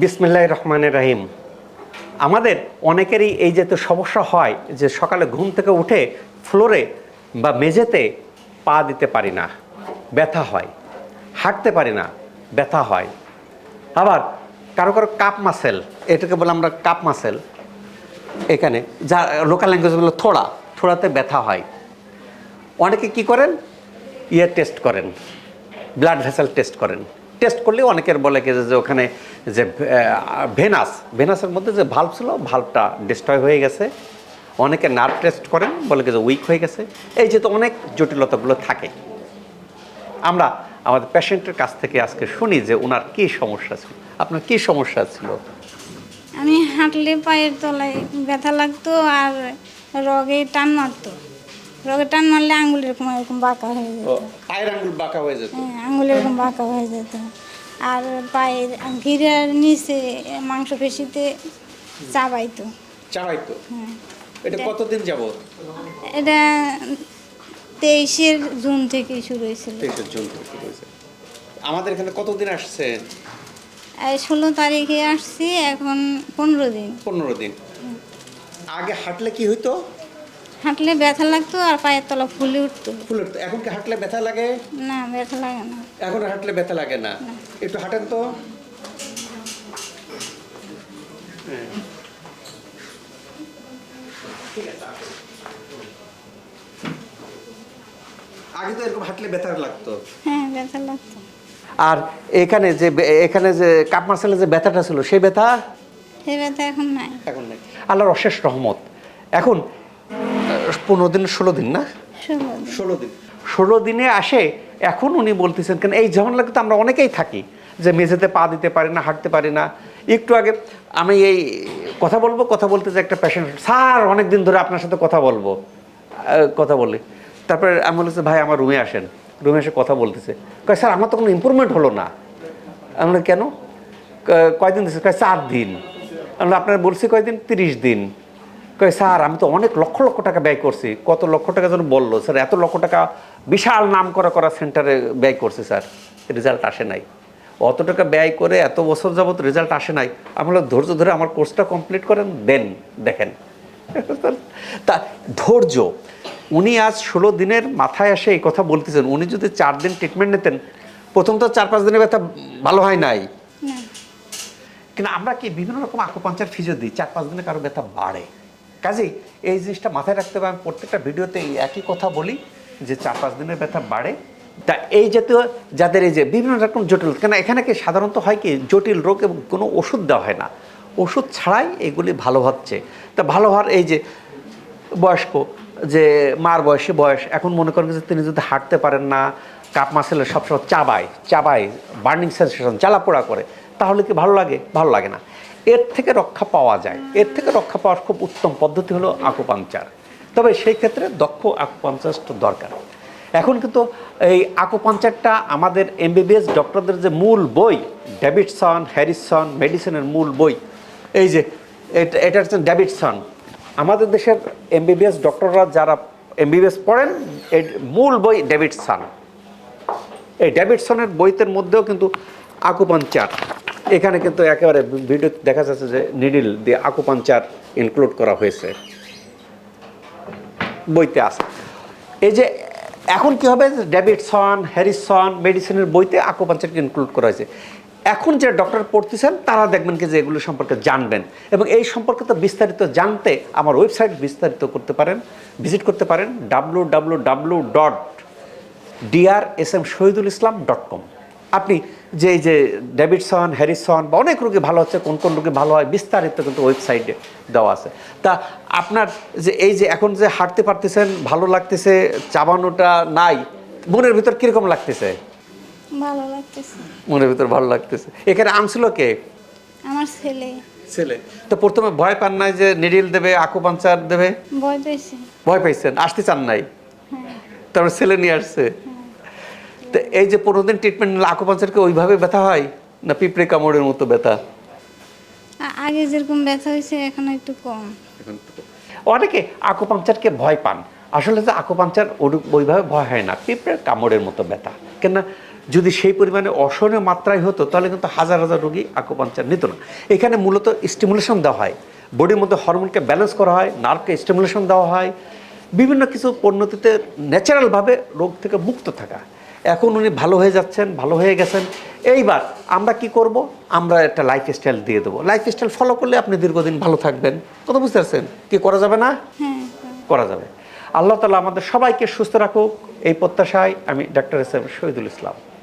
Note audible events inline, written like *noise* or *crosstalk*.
বিসমিল্লাহ রহমানের রাহিম। আমাদের অনেকেরই এই যে তো সমস্যা হয় যে সকালে ঘুম থেকে উঠে ফ্লোরে বা মেঝেতে পা দিতে পারি না, ব্যথা হয়, হাঁটতে পারি না, ব্যথা হয়। আবার কারও কারও কাপ মাসেল, এটাকে বলে আমরা কাপ মাসেল, এখানে যা লোকাল ল্যাঙ্গুয়েজ বলে থোড়া, থোড়াতে ব্যথা হয়। অনেকে কি করেন? ইয়ে টেস্ট করেন ব্লাড ভেসেল টেস্ট করেন। টেস্ট করলে অনেকের বলে কি যে ওখানে যে ভেনাস, ভেনাসের মধ্যে যে ভাল্ব ছিল ভাল্বটা ডিস্ট্রয় হয়ে গেছে। অনেকে নার্ভ টেস্ট করেন, বলে যে উইক হয়ে গেছে। এই যে তো অনেক জটিলতাগুলো থাকে। আমরা আমাদের পেশেন্টের কাছ থেকে আজকে শুনি যে ওনার কী সমস্যা ছিল। আপনার কী সমস্যা ছিল? আমি হাঁটলে পায়ের তলায় ব্যথা লাগতো আর রগে টান মারতো। রগে টান মারলে আঙুল এরকম এরকম বাঁকা হয়ে যেত। পায়ের আঙ্গুল বাঁকা হয়ে যেত? হ্যাঁ আঙুল এরকম বাঁকা হয়ে যেত। আর পায়ের ঘিরার নিচে মাংস পেশিতে চাবাইতো। চাবাইতো? হ্যাঁ। এটা কতদিন যাবত এটা তেইশের জুন থেকে শুরু হয়েছিল। তেইশে জুন থেকে শুরু হয়েছে। আমাদের এখানে কতদিন আসছেন এই ষোলো তারিখে আসছি এখন পনেরো দিন। পনেরো দিন। আগে হাঁটলে কি হইতো? হাঁটলে ব্যথা লাগতো আর পায়ের তলা ফুলে উঠতো। ফুলে উঠতো। এখন কি হাঁটলে ব্যথা লাগে? না ব্যথা লাগে না। এখন হাঁটলে ব্যথা লাগে না? একটু হাঁটেন তো। হ্যাঁ। আগে তো এরকম হাঁটলে ব্যথা লাগতো। হ্যাঁ ব্যথা লাগতো। আর এখানে যে এখানে যে কাপ মার্সেলে যে ব্যথাটা ছিল সেই ব্যথা? সে ব্যথা এখন নাই। এখন নেই। আল্লাহর অশেষ রহমত। এখন পনেরো দিন ষোলো দিন না? ষোলো দিন। ষোলো দিনে। আসে এখন উনি বলতেছেন কেন এই ঝামেলা তো আমরা অনেকেই থাকি যে মেঝেতে পা দিতে পারি না হাঁটতে পারি না। একটু আগে আমি এই কথা বলব কথা বলতে যে একটা পেশেন্ট স্যার অনেক দিন ধরে আপনার সাথে কথা বলব। কথা বলি। তারপরে আমি বলেছি ভাই আমার রুমে আসেন। রুমে এসে কথা বলতেছে। কয় স্যার আমার তো কোনো ইম্প্রুভমেন্ট হলো না। আমরা কেন? কয়দিন দিচ্ছে কয় চার দিন। আমরা আপনার বলছি কয়দিন? তিরিশ দিন। কয় স্যার আমি তো অনেক লক্ষ লক্ষ টাকা ব্যয় করছি। কত লক্ষ টাকা যেন বলল? স্যার এত লক্ষ টাকা বিশাল নাম করা করা সেন্টারে ব্যয় করছি স্যার। রেজাল্ট আসে নাই। অত টাকা ব্যয় করে এত বছর যাবৎ রেজাল্ট আসে নাই। আমি বললাম, ধৈর্য ধরে আমার কোর্সটা কমপ্লিট করেন দেন দেখেন। *laughs* তা ধৈর্য। উনি আজ ষোলো দিনের মাথায় এসে এই কথা বলতেছেন। উনি যদি চার দিন ট্রিটমেন্ট নিতেন প্রথম তো চার পাঁচ দিনের ব্যথা ভালো হয় নাই। কিন্তু আমরা কি বিভিন্ন রকম আকুপাঞ্চার ফিজো দিই? চার পাঁচ দিনে কারও ব্যথা বাড়ে। কাজেই এই জিনিসটা মাথায় রাখতে হবে। আমি প্রত্যেকটা ভিডিওতে একই কথা বলি যে চার পাঁচ দিনের ব্যথা বাড়ে। তা এই জাতীয় যাদের এই যে বিভিন্ন রকম জটিল, কেন এখানে কি সাধারণত হয় কি জটিল রোগ এবং কোনো ওষুধ দেওয়া হয় না? ওষুধ ছাড়াই এগুলি ভালো হচ্ছে। তা ভালো হওয়ার এই যে বয়স্ক, যে মার বয়সী বয়স, এখন মনে করেন যে তিনি যদি হাঁটতে পারেন না কাপ মাসেলে সবসময় চাবায় চাবায় বার্নিং সেন্সেশন জ্বালাপোড়া করে। তাহলে কি ভালো লাগে? ভালো লাগে না। এর থেকে রক্ষা পাওয়া যায়। এর থেকে রক্ষা পাওয়ার খুব উত্তম পদ্ধতি হলো আকুপাঞ্চার তবে সেই ক্ষেত্রে দক্ষ আকুপাঞ্চারিস্ট দরকার। এখন কিন্তু এই আকুপাঞ্চারটা আমাদের এমবিবিএস ডক্টরদের যে মূল বই ডেভিডসন হ্যারিসন মেডিসিনের মূল বই, এই যে এটা এটা হচ্ছে ডেভিডসন আমাদের দেশের এমবিবিএস ডক্টররা যারা এমবিবিএস পড়েন মূল বই ডেভিডসন এই ডেভিডসনের বইতের মধ্যেও কিন্তু আকুপাঞ্চার এখানে কিন্তু একেবারে ভিডিও দেখা যাচ্ছে যে নিডিল দিয়ে আকুপাঞ্চার ইনক্লুড করা হয়েছে। বইতে আছে। এই যে এখন কি হবে? ডেভিডসন, হ্যারিসন মেডিসিনের বইতে আকুপাঞ্চারকে ইনক্লুড করা হয়েছে। এখন যে ডক্টর পড়তেছেন, তারা দেখবেন কি যে এগুলো সম্পর্কে জানবেন। এবং এই সম্পর্কে তো বিস্তারিত জানতে আমার ওয়েবসাইট বিস্তারিত করতে পারেন, ভিজিট করতে পারেন, W W W dot DR S M Shahidul Islam dot com আপনি যে এই যে ডেভিডসন হ্যারিসন বা অনেক রোগী ভালো হচ্ছে কোন কোন রোগী ভালো হয় বিস্তারিত কিন্তু ওয়েবসাইটে দেওয়া আছে। তা আপনার যে এই যে এখন যে হাঁটতে পারতেছেন ভালো লাগতেছে চাবানোটা নাই মনের ভিতর কীরকম লাগতেছে? ভালো লাগতেছে। মনের ভিতর ভালো লাগতেছে। এখানে আনছিল কে? আমার ছেলে। ছেলে। তো প্রথমে ভয় পান নাই যে নিডিল দেবে আকুপাঞ্চার দেবে? ভয় পেয়েছে ভয় পাইছেন আসতে চান নাই? তারপর ছেলে নিয়ে আসছে। তো এই যে পনেরো দিন ট্রিটমেন্ট নিলে আকুপাঞ্চারকে ওইভাবে ব্যথা হয়? না পিঁপড়ে কামড়ের মতো ব্যথা? আগে যেরকম ব্যথা হয়েছে এখন একটু কম। অনেকে আকুপাঞ্চারকে ভয় পান। আসলে যে আকুপাঞ্চার ওইভাবে ভয় হয় না পিঁপড়ের কামড়ের মতো ব্যথা। কেননা যদি সেই পরিমাণে অসহনীয় মাত্রায় হতো তাহলে কিন্তু হাজার হাজার রোগী আকুপাঞ্চার নিত না। এখানে মূলত স্টিমুলেশন দেওয়া হয়। বডির মধ্যে হরমোনকে ব্যালেন্স করা হয় নার্ভকে স্টিমুলেশন দেওয়া হয়। বিভিন্ন কিছু পণ্যতিতে ন্যাচারালভাবে রোগ থেকে মুক্ত থাকা। এখন উনি ভালো হয়ে যাচ্ছেন ভালো হয়ে গেছেন। এইবার আমরা কি করব? আমরা একটা লাইফ স্টাইল দিয়ে দেবো। লাইফ স্টাইল ফলো করলে আপনি দীর্ঘদিন ভালো থাকবেন। কথা বুঝতে পারছেন? কি করা যাবে না? হ্যাঁ করা যাবে। আল্লাহ তালা আমাদের সবাইকে সুস্থ রাখুক। এই প্রত্যাশায় আমি doctor S M Shahidul Islam.